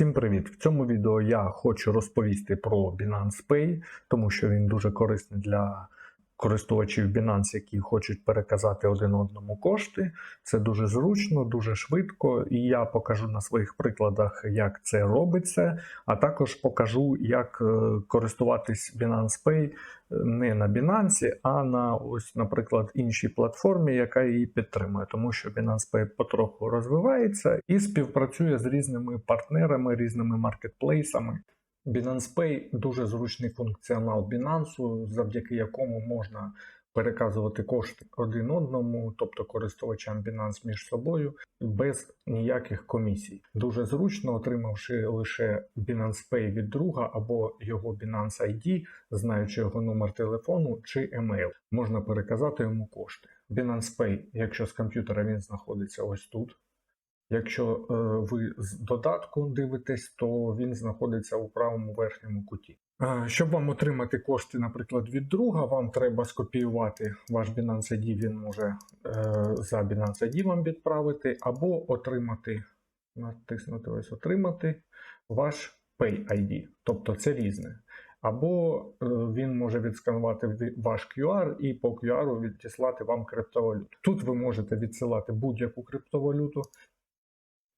Всім привіт! В цьому відео я хочу розповісти про Binance Pay, тому що він дуже корисний для користувачів Binance, які хочуть переказати один одному кошти. Це дуже зручно, дуже швидко, і я покажу на своїх прикладах, як це робиться, а також покажу, як е, користуватись Binance Pay не на Binance, а на ось, наприклад, іншій платформі, яка її підтримує, тому що Binance Pay потроху розвивається і співпрацює з різними партнерами, різними маркетплейсами. Binance Pay дуже зручний функціонал Binance, завдяки якому можна переказувати кошти один одному, тобто користувачам Binance між собою, без ніяких комісій. Дуже зручно, отримавши лише Binance Pay від друга або його Binance ID, знаючи його номер телефону чи емейл, можна переказати йому кошти. Binance Pay, якщо з комп'ютера він знаходиться ось тут. Якщо е, ви з додатку дивитесь, то він знаходиться у правому верхньому куті. Е, щоб вам отримати кошти, наприклад, від друга, вам треба скопіювати ваш Binance ID, він може е, за Binance ID вам відправити, або отримати, натиснути ось отримати ваш Pay ID. Тобто це різне. Або він може відсканувати ваш QR і по QR відіслати вам криптовалюту. Тут ви можете відсилати будь-яку криптовалюту,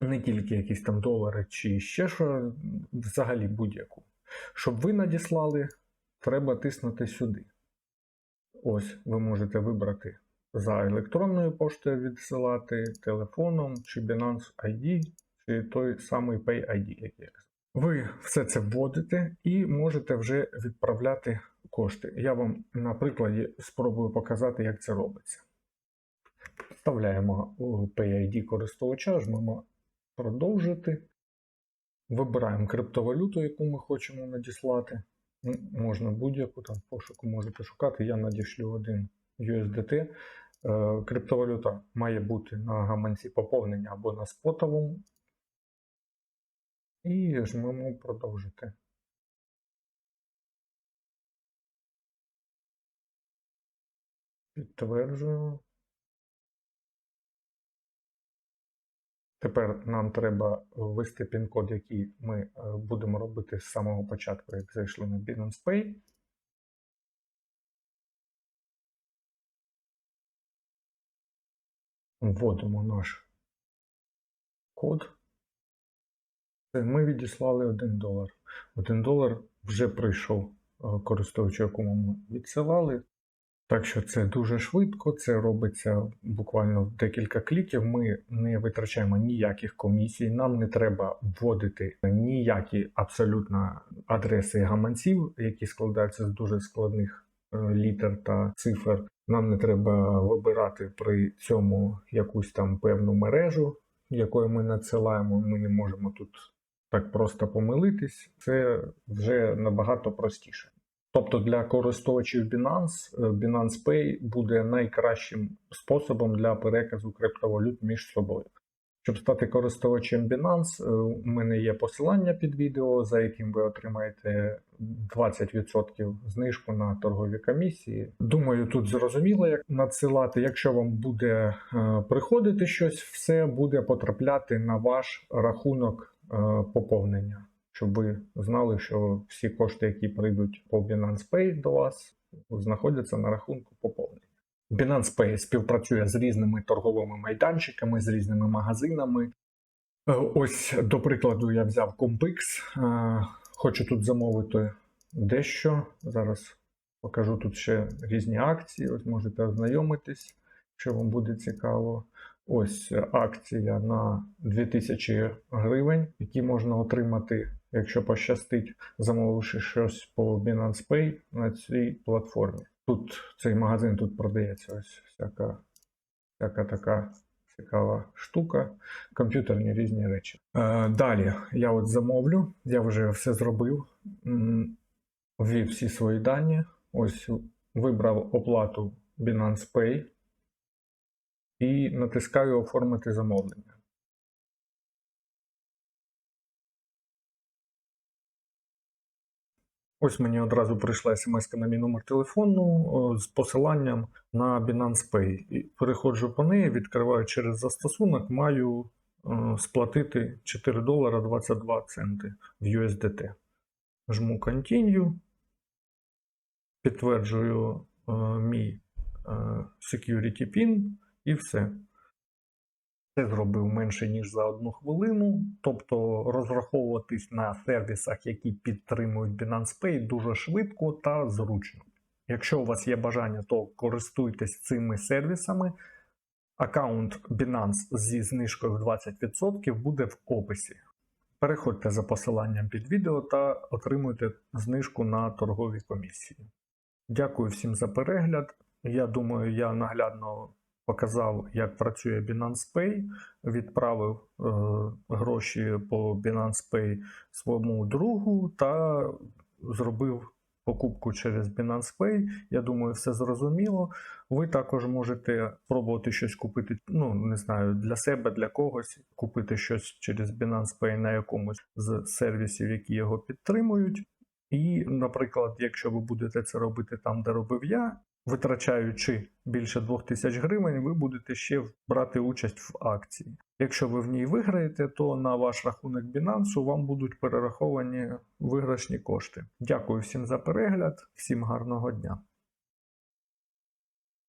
не тільки якісь там долари чи ще що, взагалі будь-яку. Щоб ви надіслали, треба тиснути сюди. Ось ви можете вибрати за електронною поштою відсилати, телефоном, чи Binance ID, чи той самий Pay ID, який я. Ви все це вводите і можете вже відправляти кошти. Я вам на прикладі спробую показати, як це робиться. Вставляємо у PayID користувача, жмемо продовжити. Вибираємо криптовалюту, яку ми хочемо надіслати. Ну, Можна будь-яку там пошуку можете шукати. Я надішлю один USDT. Е, Криптовалюта має бути на гаманці поповнення або на спотовому. І жмемо продовжити. Підтверджую. Тепер нам треба ввести пін-код, який ми е, будемо робити з самого початку, як зайшли на Binance Pay. Вводимо наш код. Ми відіслали 1 долар. 1 долар вже прийшов е, користувачу, якому ми відсилали. Так що це дуже швидко, це робиться буквально в декілька кліків. Ми не витрачаємо ніяких комісій, нам не треба вводити ніякі абсолютно адреси гаманців, які складаються з дуже складних е, літер та цифр. Нам не треба вибирати при цьому якусь там певну мережу, якою ми надсилаємо. Ми не можемо тут так просто помилитись. Це вже набагато простіше. Тобто для користувачів Binance, е, Binance Pay буде найкращим способом для переказу криптовалют між собою. Щоб стати користувачем Binance, е, у мене є посилання під відео, за яким ви отримаєте 20% знижку на торгові комісії. Думаю, тут зрозуміло, як надсилати. Якщо вам буде е, приходити щось, все буде потрапляти на ваш рахунок поповнення щоб ви знали, що всі кошти, які прийдуть по Binance Pay до вас, знаходяться на рахунку поповнення. Binance Pay співпрацює з різними торговими майданчиками, з різними магазинами. Е, Ось, до прикладу, я взяв Compix. Е, Хочу тут замовити дещо. Зараз покажу тут ще різні акції. Ось можете ознайомитись, якщо вам буде цікаво. Ось акція на 2000 гривень, які можна отримати, якщо пощастить, замовивши щось по Binance Pay на цій платформі. Тут цей магазин тут продається ось всяка, всяка така цікава штука, комп'ютерні різні речі. Е, далі я от замовлю, я вже все зробив, ввів всі свої дані. Ось вибрав оплату Binance Pay і натискаю Оформити замовлення. Ось мені одразу прийшла смс на мій номер телефону з посиланням на Binance Pay. І переходжу по неї, відкриваю через застосунок, маю е, сплатити 4 долара 22 центи в USDT. Жму Continue, підтверджую е, мій е, security PIN і все. Це зробив менше ніж за одну хвилину. Тобто розраховуватись на сервісах, які підтримують Binance Pay, дуже швидко та зручно. Якщо у вас є бажання, то користуйтесь цими сервісами. Аккаунт Binance зі знижкою в 20% буде в описі. Переходьте за посиланням під відео та отримуйте знижку на торгові комісії. Дякую всім за перегляд. Я думаю, я наглядно показав, як працює Binance Pay, відправив е, гроші по Binance Pay своєму другу та зробив покупку через Binance Pay. Я думаю, все зрозуміло. Ви також можете спробувати щось купити, ну не знаю, для себе, для когось, купити щось через Binance Pay на якомусь з сервісів, які його підтримують. І, наприклад, якщо ви будете це робити там, де робив я, витрачаючи більше 2000 гривень, ви будете ще брати участь в акції. Якщо ви в ній виграєте, то на ваш рахунок Binance вам будуть перераховані виграшні кошти. Дякую всім за перегляд, всім гарного дня!